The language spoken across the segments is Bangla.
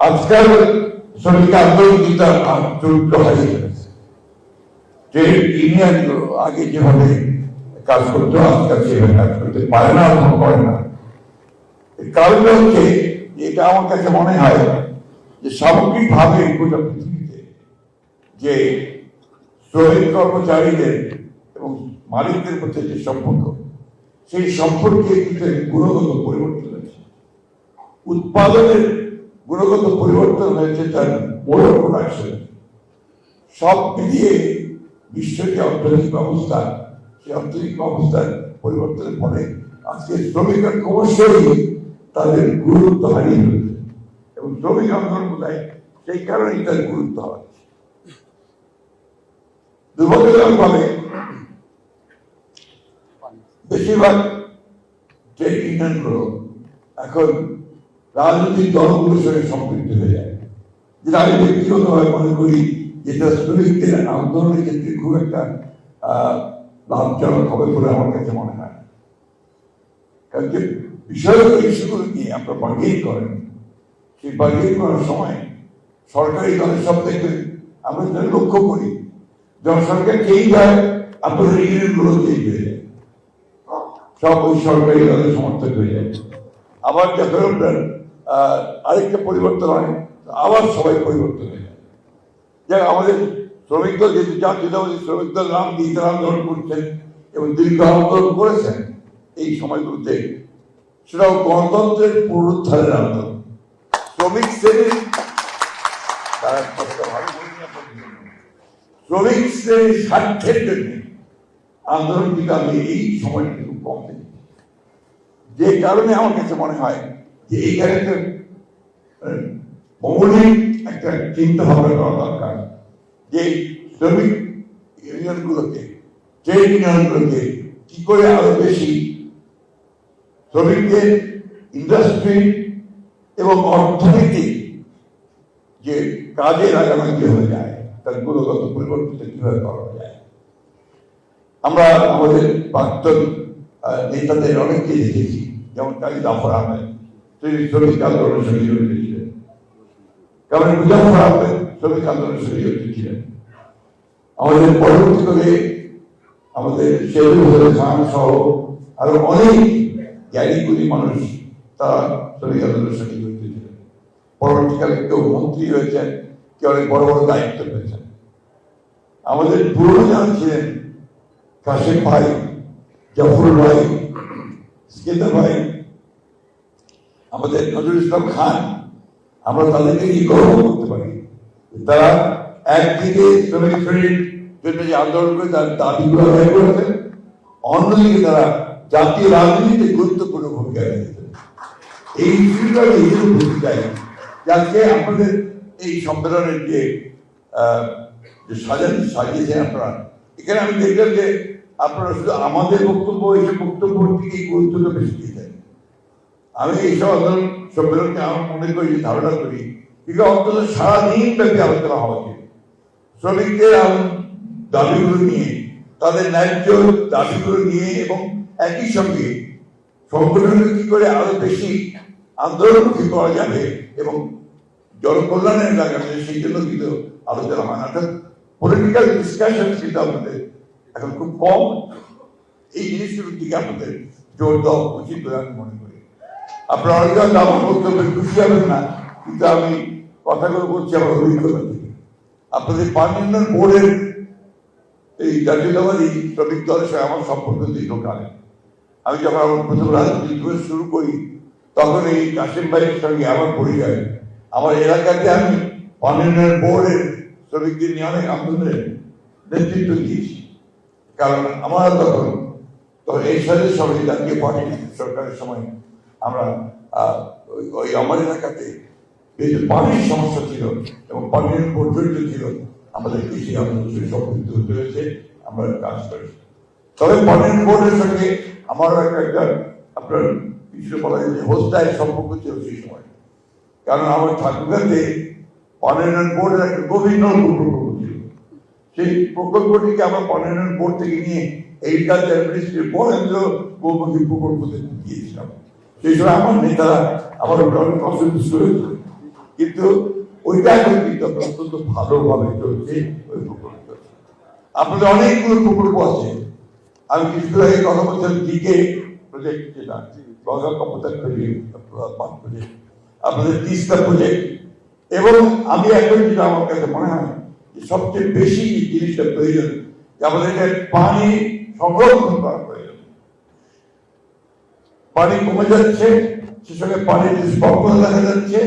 আজকাল শ্রমিক আন্দোলনটা চরিত্র হারিয়ে ফেলেছে যে আগে যেভাবে কাজ করতো, আজকাল সেভাবে কাজ করতে পারে না এবং করে না। এর কারণটা হচ্ছে, এটা আমার কাছে মনে হয় যে সামগ্রিকভাবে গোটা পৃথিবীতে যে শ্রমিক কর্মচারীদের এবং মালিকদের মধ্যে যে সম্পর্ক, সেই সম্পর্কে গুণগত পরিবর্তন হয়েছে। উৎপাদনের গুণগত পরিবর্তন হয়েছে, তার বড় প্রোডাকশন সব মিলিয়ে বিশ্বের যে অর্থনৈতিক অবস্থা সেই অর্থনৈতিক অবস্থার পরিবর্তনের ফলে আজকে শ্রমিকরা ক্রমশই তাদের গুরুত্ব হারিয়ে ফেলছে। এবং শ্রমিক আন্দোলন বোধহয় সেই কারণেই তার গুরুত্ব হারাচ্ছে দুর্ভাগ্যজনক ভাবে বেশিরভাগ ট্রেড ইউনিয়নগুলো এখন রাজনৈতিক দলগুলোর সঙ্গে সম্পৃক্ত হয়ে যায়। যেটা আমি ব্যক্তিগতভাবে মনে করি, যেটা শ্রমিকদের আন্দোলনের ক্ষেত্রে খুব একটা লাভজনক হবে বলে আমার কাছে মনে হয়। কারণ যে বিষয়গুলো ইস্যুগুলো নিয়ে আমরা বার্গেন করেন, সেই বার্গেন করার সময় সরকারি দলের সব দেখবেন আমরা যেটা লক্ষ্য করি সরকার চেঞ্জ হয়, আপনাদের ইউনিয়নগুলো চেঞ্জ হয়ে যায়। সব ওই সরকারি দলের সমর্থক হয়ে যায়। আবার যখন আপনার আরেকটা পরিবর্তন হয়। আবার সবাই পরিবর্তন হয়ে যায়। যাক, আমাদের শ্রমিক দল যেহেতু জাতীয়তাবাদী শ্রমিক দল নাম তারা আন্দোলন করছেন এবং দীর্ঘ আন্দোলন করেছেন, এই সময়গুলোতে সেটাও গণতন্ত্রের পুনরুদ্ধারের আন্দোলন। শ্রমিক শ্রেণির তারা। শ্রমিক শ্রেণির স্বার্থের জন্য আন্দোলন কিন্তু আমি এই সময়টা একটু কম যে কারণে আমার কাছে মনে হয় যে এইখানে একটা মৌলিক একটা চিন্তা ভাবনা করা দরকার। যে শ্রমিক ইউনিয়নগুলোকে, ট্রেড ইউনিয়নগুলোকে কি করে আরও বেশি শ্রমিকদের ইন্ডাস্ট্রি এবং অর্থনীতি যে কাজে লাগানো কীভাবে যায়, তার গুণগত পরিবর্তনটা কীভাবে করা যায়। আমরা আমাদের প্রাক্তন নেতাদের অনেককে দেখেছি, যেমন কাজী জাফর আহমেদ। তিনি শ্রমিক আন্দোলনের সঙ্গে জড়িত ছিলেন কারণ মুজাফর আহমেদ শ্রমিক আন্দোলনের সঙ্গে জড়িত ছিলেন আমাদের পরবর্তীকালে আমাদের শেখুল খান সহ আরও অনেক জ্ঞানীগুলি মানুষ তারা শ্রমিক আন্দোলনের সঙ্গে জড়িত ছিলেন পরবর্তীকালে কেউ মন্ত্রী হয়েছেন, কেউ অনেক বড় বড় দায়িত্ব পেয়েছেন। আমাদের পুরনো যারা ছিলেন, কাশেম ভাই, জাফর ভাই, সিকেন্দার ভাই আমাদের নজরুল ইসলাম খান, আমরা তাদেরকে কি গর্ব করতে পারি? তারা একদিকে শ্রমিক শ্রেণির জন্য যে আন্দোলন করে তার দাবিগুলো আদায় করেছেন অন্যদিকে তারা জাতীয় রাজনীতিতে গুরুত্বপূর্ণ ভূমিকা রেখেছেন এই ইস্যুটা এই জন্য বলতে চাই আজকে আপনাদের এই সম্মেলনের যে যে সাজান সাজিয়েছেন আপনারা, এখানে আমি দেখলাম যে আপনারা শুধু আমাদের বক্তব্য এইসব বক্তব্যের দিকে গুরুত্বটা বেশি দিয়েছেন আমি এইসব আন্দোলন সম্মেলনকে আমার মনে করি ধারণা করি। এগুলো অন্তত সারাদিন ব্যাপী আলোচনা হওয়া উচিত। শ্রমিকদের দাবিগুলো নিয়ে, তাদের ন্যায্য দাবিগুলো নিয়ে এবং একই সঙ্গে সংগঠনকে কি করে আরও বেশি আন্দোলনমুখী করা যাবে এবং জনকল্যাণের যায় সেই জন্য কিন্তু আলোচনা হয় না। পলিটিক্যাল ডিসকাশন কিন্তু আমাদের এখন খুব কম। এই জিনিসগুলোর দিকে আমাদের জোর দেওয়া উচিত বলে আমি মনে আপনারা অনেকে হয়তো আমার বক্তব্যে খুশি হবেন না, কিন্তু আমি কথাগুলো বলছি, আমার অভিজ্ঞতা থেকে। আপনাদের পার্লামেন্ট বোর্ডের এই জাতীয়তাবাদী শ্রমিক দলের সঙ্গে আমার সম্পর্ক দীর্ঘকালে আমি যখন আমার প্রথম রাজনীতি শুরু করি, তখন এই কাশিম ভাইয়ের সঙ্গে আমার পরিচয়। আমার এলাকাতে আমি পার্লামেন্ট বোর্ডের শ্রমিকদের নিয়ে অনেক আন্দোলনের নেতৃত্ব দিয়েছি। কারণ আমার তখন তখন এই সাথে সবাই জাতীয় পার্টি সরকারের সময় আমরা ওই- আমার এলাকাতে এই যে পানির সমস্যা ছিল এবং পানির পর্যন্ত ছিল। আমাদের কৃষি আন্দোলনের সম্পৃক্ত হতে হয়েছে, আমরা কাজ করি তবে পানির বোর্ডের সঙ্গে আমারও একটা আপনার কিছু বলা যায় যে হোস্টাইল সম্পর্ক ছিল সেই সময়। কারণ আমার ঠাকুরগাতে পার্লামেন্ট বোর্ডের একটা গভীর নলকূপ প্রকল্প ছিল। সেই প্রকল্পটিকে আমরা পার্লামেন্ট বোর্ড থেকে নিয়ে এগ্রিকালচার মিনিস্ট্রির বরেন্দ্র বহুমুখী প্রকল্পতে দিয়েছিলাম সেই সময় আমার নেতারা আমার উপরে অনেক অসন্তুষ্ট হয়েছিল কিন্তু ওইটা এখন কিন্তু অত্যন্ত ভালোভাবে চলছে, ওই প্রকল্প আপনাদের অনেকগুলো প্রকল্প আছে। আমি কিছু আগে কথা বলছিলাম দিকে প্রজেক্ট যেটা গঙ্গা কপতার প্রজেক্ট প্রজেক্ট আপনাদের তিস্তা প্রজেক্ট এবং আমি এখন যেটা আমার কাছে মনে হয় যে সবচেয়ে বেশি জিনিসটা প্রয়োজন, যে আমাদেরকে পানি সংরক্ষণ করা। পানি কমে যাচ্ছে, সে সঙ্গে পানির স্বল্পতা দেখা যাচ্ছে,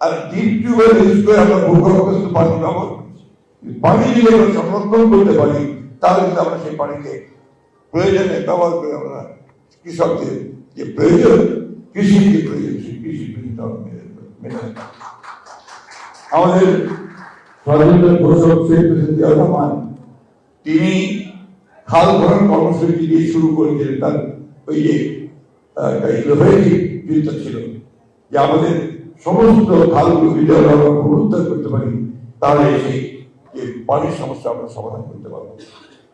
আর ডিপ টিউবওয়েল ইউজ করে আমরা ভূগর্ভস্থ পানি ব্যবহার পানি যদি আমরা সংরক্ষণ করতে পারি, তাহলে কিন্তু আমরা সেই পানিকে প্রয়োজনে ব্যবহার করে আমরা কৃষকদের যে প্রয়োজন কৃষির যে প্রয়োজন, সেই কৃষি। আমাদের ঘোষক শেখ জিয়াউর রহমান, তিনি খাল ভরণ কর্মসূচি দিয়ে শুরু করেছিলেন, তার ওই যে ইনোভেটিভ ছিল। যে আমাদের সমস্ত খালগুলো আমরা পুনরুদ্ধার করতে পারি, তাহলে সেই যে পানির সমস্যা আমরা সমাধান করতে পারব।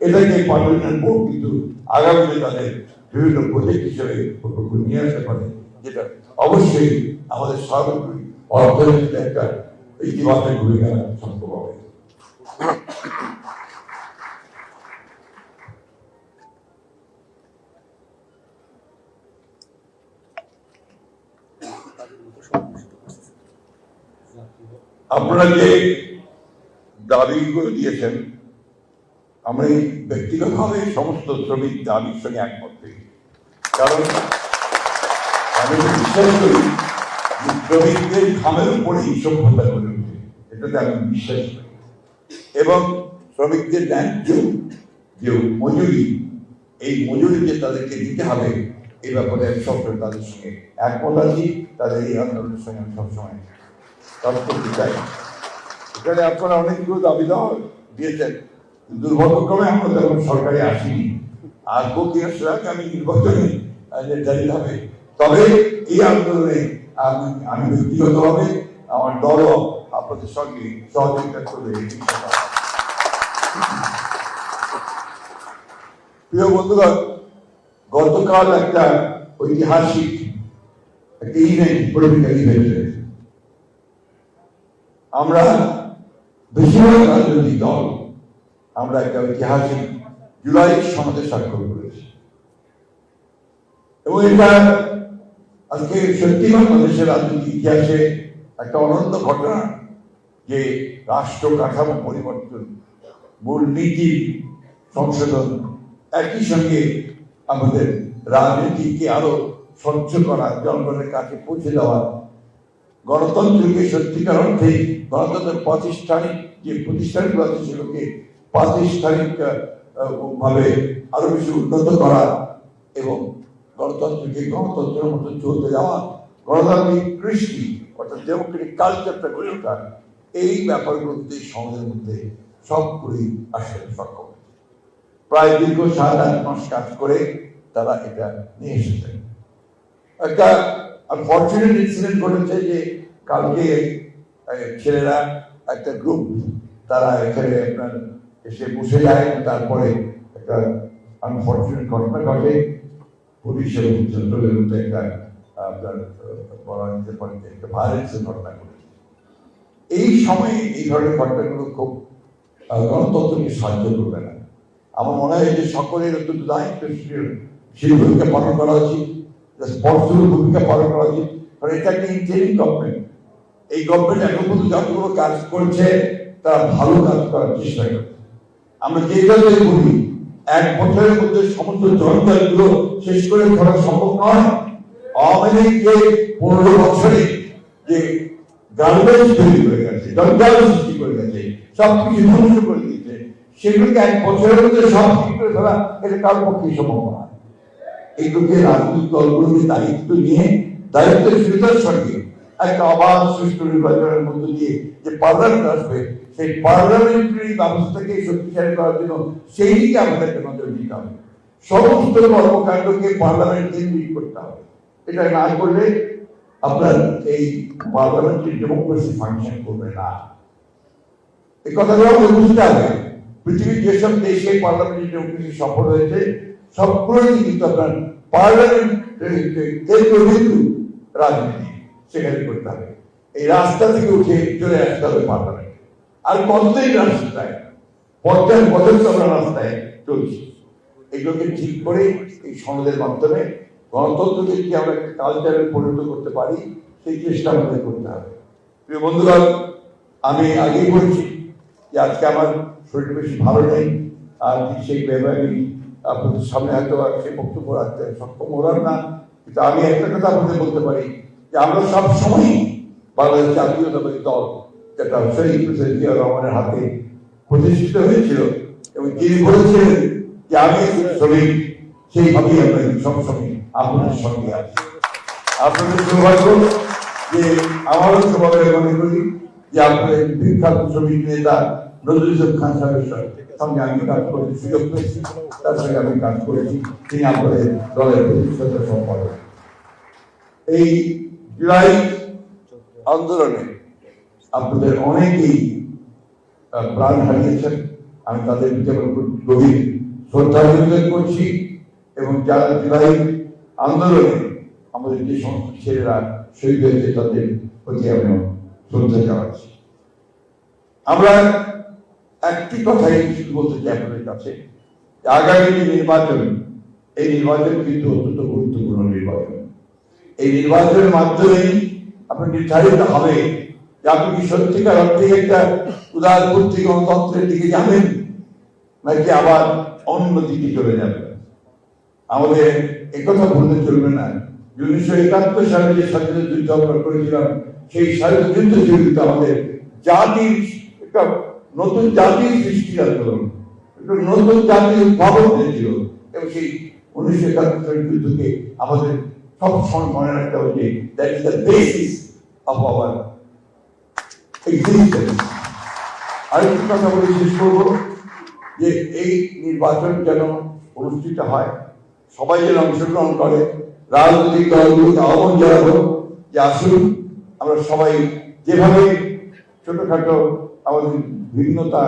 এটাকে পার্লামেন্ট বোর্ড কিন্তু আগামী দিনে তাদের বিভিন্ন প্রজেক্ট হিসেবে নিয়ে আসতে পারে, যেটা অবশ্যই আমাদের সার্বিক অর্থনীতিতে একটা ইতিবাচক ভূমিকা সম্ভব হবে। আপনারা যে দাবিগুলো দিয়েছেন, আমি ব্যক্তিগতভাবে সমস্ত শ্রমিক দাবির সঙ্গে একমত হই। কারণ আমি বিশ্বাস করি শ্রমিকদের ঘামের উপরেই সভ্যতা গড়ে ওঠে এটাতে আমি বিশ্বাস করি। এবং শ্রমিকদের ন্যায্য যে মজুরি, এই মজুরি যে তাদেরকে দিতে হবে এই ব্যাপারে সবসময় তাদের সঙ্গে একমত আছি, তাদের এই আন্দোলনের সঙ্গে আমি সবসময় কাজ করতে চাই। এখানে আপনারা অনেকগুলো দাবি দেওয়া দিয়েছেন। দুর্ভাগ্যক্রমে আমরা তখন সরকারে আসিনি। আর প্রতি আমি নির্বাচনে নির্ধারিত হবে, তবে এই আন্দোলনে আমি ব্যক্তিগতভাবে আমার দলও আপনাদের সঙ্গে সহযোগিতা করবে প্রিয় বন্ধুগণ, গতকাল একটা ঐতিহাসিক, একটা ইভেন্ট পলিটিক্যাল ইভেন্ট আমরা বেশিরভাগ রাজনৈতিক দল আমরা একটা ঐতিহাসিক জুলাই সনদে স্বাক্ষর করেছি। এবং এটা আজকে সত্যি বাংলাদেশের রাজনৈতিক ইতিহাসে একটা অনন্ত ঘটনা যে রাষ্ট্র কাঠামো পরিবর্তন, মূলনীতি সংশোধন একই সঙ্গে আমাদের রাজনীতিকে আরও স্বচ্ছ করা, জনগণের কাছে পৌঁছে দেওয়া গণতন্ত্রকে সত্যিকার অর্থে গণতন্ত্রের প্রাতিষ্ঠানিক যে প্রতিষ্ঠানগুলো আছে সেগুলোকে প্রাতিষ্ঠানিক ভাবে আরও বেশি উন্নত করা এবং গণতন্ত্রকে গণতন্ত্রের মতো চলতে যাওয়া, গণতান্ত্রিক কৃষ্টি অর্থাৎ ডেমোক্রেটিক কালচারটা গড়ে ওঠা, এই ব্যাপারগুলোতে সমাজের মধ্যে সবগুলি আসলে সক্ষম। প্রায় দীর্ঘ সাত আট মাস কাজ করে তারা এটা নিয়ে এসেছেন একটা আনফর্চুনেট ইনসিডেন্ট ঘটেছে যে কালকে ছেলেরা একটা গ্রুপ তারা এখানে আপনার এসে বসে যায়, তারপরে একটা আনফর্চুনেট ঘটনা ঘটে। পুলিশ এবং মধ্যে একটা, আপনার, বলা যেতে পারে একটা ভায়োলেন্সের ঘটনা ঘটেছে। এই সময়ে এই ধরনের ঘটনাগুলো খুব গণতন্ত্রকে সাহায্য করবে না। আমার মনে হয় যে সকলের অত্যন্ত দায়িত্বশীল সেই ভূমিকা পালন করা উচিত। স্পষ্টর ভূমিকা পালন করা উচিত কারণ এটা একটা ইন্টারিম গভর্নমেন্ট এই গভর্নমেন্ট এখন পর্যন্ত যতগুলো কাজ করছে, তারা ভালো কাজ করার চেষ্টা করছে। আমরা যে কাজে বলি, এক বছরের মধ্যে সমস্ত জঞ্জালগুলো শেষ করে ধরা সম্ভব নয়। আওয়ামী যে পনেরো বছরে যে গার্বেজ তৈরি করে গেছে, জঞ্জাল সৃষ্টি করে গেছে সব কিছু ধ্বংস করে দিয়েছে, সেগুলোকে এক বছরের মধ্যে সব ঠিক করে ধরা এটা কারোর পক্ষে সম্ভব নয়। এইগুলোকে রাজনৈতিক দলগুলোকে দায়িত্ব নিয়ে দায়িত্বশীলতার সঙ্গে একটা অবাধ সুষ্ঠু নির্বাচনের মধ্য দিয়ে যে পার্লামেন্ট আসবে, সেই পার্লামেন্টারি ব্যবস্থাকে শক্তিশালী করার জন্য সেই দিকে আমাদেরকে নজর দিতে হবে। সমস্ত কর্মকাণ্ডকে পার্লামেন্ট কেন্দ্রিক করতে হবে। এটা না করলে আপনার এই পার্লামেন্টারি ডেমোক্রেসি ফাংশন করবে না। আমাদের বুঝতে হবে। পৃথিবীর যেসব দেশে পার্লামেন্টারি ডেমোক্রেসি সফল হয়েছে সবগুলোই কিন্তু আপনার পার্লামেন্ট কেন্দ্রবিন্দু রাজনীতি সেখানে করতে হবে। এই রাস্তা থেকে উঠে চলে আসতে হবে পার্লামেন্ট। আর কতদিন রাস্তায় পঞ্চাশ বছর তো আমরা রাস্তায় চলছি। এগুলোকে ঠিক করে এই সনদের মাধ্যমে গণতন্ত্রকে কি আমরা কালচারে পরিণত করতে পারি, সেই চেষ্টা আমাদের করতে হবে। প্রিয় বন্ধুগণ, আমি আগেই বলছি যে আজকে আমার শরীর বেশি ভালো নেই, আর সেই আমি আপনাদের সামনে হয়তো আর সে বক্তব্য রাখতে সক্ষম হলাম না। কিন্তু আমি একটা কথা আপনাদের বলতে পারি যে আমরা সব সময় বাংলাদেশ জাতীয়তাবাদী দল, যেটা শহীদ প্রেসিডেন্ট জিয়া রহমানের হাতে প্রতিষ্ঠিত হয়েছিল এবং তিনি বলেছিলেন যে আমি শ্রমিক, সেইভাবেই আমরা সবসময় আপনাদের সঙ্গে আছি। আপনাদের সৌভাগ্য যে আমারও সৌভাগ্য মনে করি যে আপনাদের বিখ্যাত শ্রমিক নেতা নজরুল খান সাহেবের সঙ্গে। আমি কাজ করতে সুযোগ পেয়েছি। তার সঙ্গে আমি কাজ করেছি, তিনি আমাদের দলের প্রতিষ্ঠাতা সম্পাদক। এই জুলাই আন্দোলনে আপনাদের অনেকেই প্রাণ হারিয়েছেন। আমি তাদের যেমন গভীর শ্রদ্ধা নিবেদন করছি এবং যারা জুলাই আন্দোলনে আমাদের যে সমস্ত ছেলেরা শহীদ হয়েছে তাদের প্রতি আমি শ্রদ্ধা জানাচ্ছি। আমরা একটি কথাই শুধু বলতে চাই আপনাদের কাছে। আগামী যে নির্বাচন, এই নির্বাচন কিন্তু অত্যন্ত গুরুত্বপূর্ণ নির্বাচন। এই নির্বাচনের মাধ্যমেই আপনার নির্ধারিত হবে যে আপনি কি সত্যিকার অর্থে একটা উদারপন্থী গণতন্ত্রের দিকে যাবেন, নাকি আবার অন্য দিকে চলে যাবেন? আমাদের একথা ভুলতে চলবে না। উনিশশো একাত্তর সালে যে স্বাধীনতা যুদ্ধ আমরা করেছিলাম, সেই স্বাধীনতা যুদ্ধ কিন্তু আমাদের জাতির একটা নতুন জাতির সৃষ্টি আন্দোলন নতুন জাতির উদ্ভাবন হয়েছিল। এবং সেই উনিশশো একাত্তর সালের যুদ্ধকে আমাদের সব সময় মনে রাখতে হবে যে that is the basis of our existence আরেকটি কথা বলে শেষ করব যে এই নির্বাচন যেন অনুষ্ঠিত হয়, সবাই যেন অংশগ্রহণ করে, রাজনৈতিক দলগুলোকে আহ্বান জানাব যে আসুন, আমরা সবাই যেভাবে ছোটখাটো আমাদের ভিন্নতা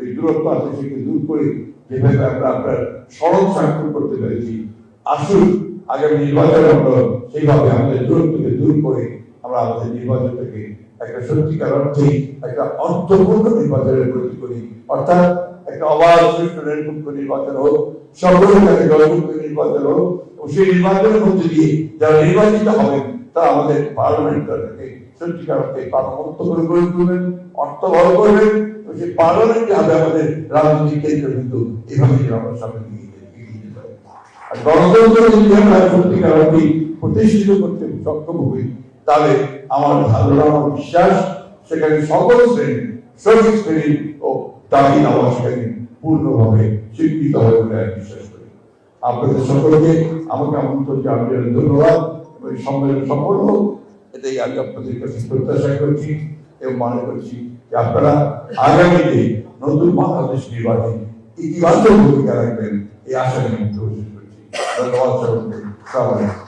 এই দূরত্ব আছে সেকে দূর করে যেভাবে আমরা আপনার সড়ক স্বাক্ষর করতে পেরেছি, আসুন আগামী নির্বাচনে আমরা সেইভাবে আমাদের দূরত্বকে দূর করে আমরা আমাদের নির্বাচনটাকে একটা সত্যিকার অর্থে একটা অর্থপূর্ণ নির্বাচনের প্রতি করি। অর্থাৎ একটা অবাধ সুষ্ঠু নিরপেক্ষ নির্বাচন হোক সকলের কাছে জলমুক্ত নির্বাচন হোক সেই নির্বাচনের মধ্যে দিয়ে যারা নির্বাচিত হবেন, তারা আমাদের পার্লামেন্টটাকে সত্যিকার প্রাণবন্ত করে গড়ে তুলবেন, অর্থ বড় করবেন পার্লামেন্টে হবে আমাদের রাজনৈতিক কেন্দ্রবিন্দু এভাবে সামনে পারি। আর গণতন্ত্র যদি আমরা প্রতিষ্ঠিত করতে সক্ষম হই, তাহলে আমার ধারণা আমার বিশ্বাস সেখানে সকল শ্রেণি শ্রেণি ও দাবি নামাজ শ্রেণি পূর্ণভাবে স্বীকৃত হবে বলে আমি বিশ্বাস করি। আপনাদের সকলকে আমাকে আমন্ত্রণ জন্য ধন্যবাদ। সম্মেলন সফল এটাই আমি আপনাদের কাছে প্রত্যাশা করছি এবং মনে করছি যে আপনারা আগামীতে নতুন বাংলাদেশ নির্বাচনে ইতিবাচক ভূমিকা রাখবেন এই আশা নিয়ে করছি ধন্যবাদ আলাইকুম।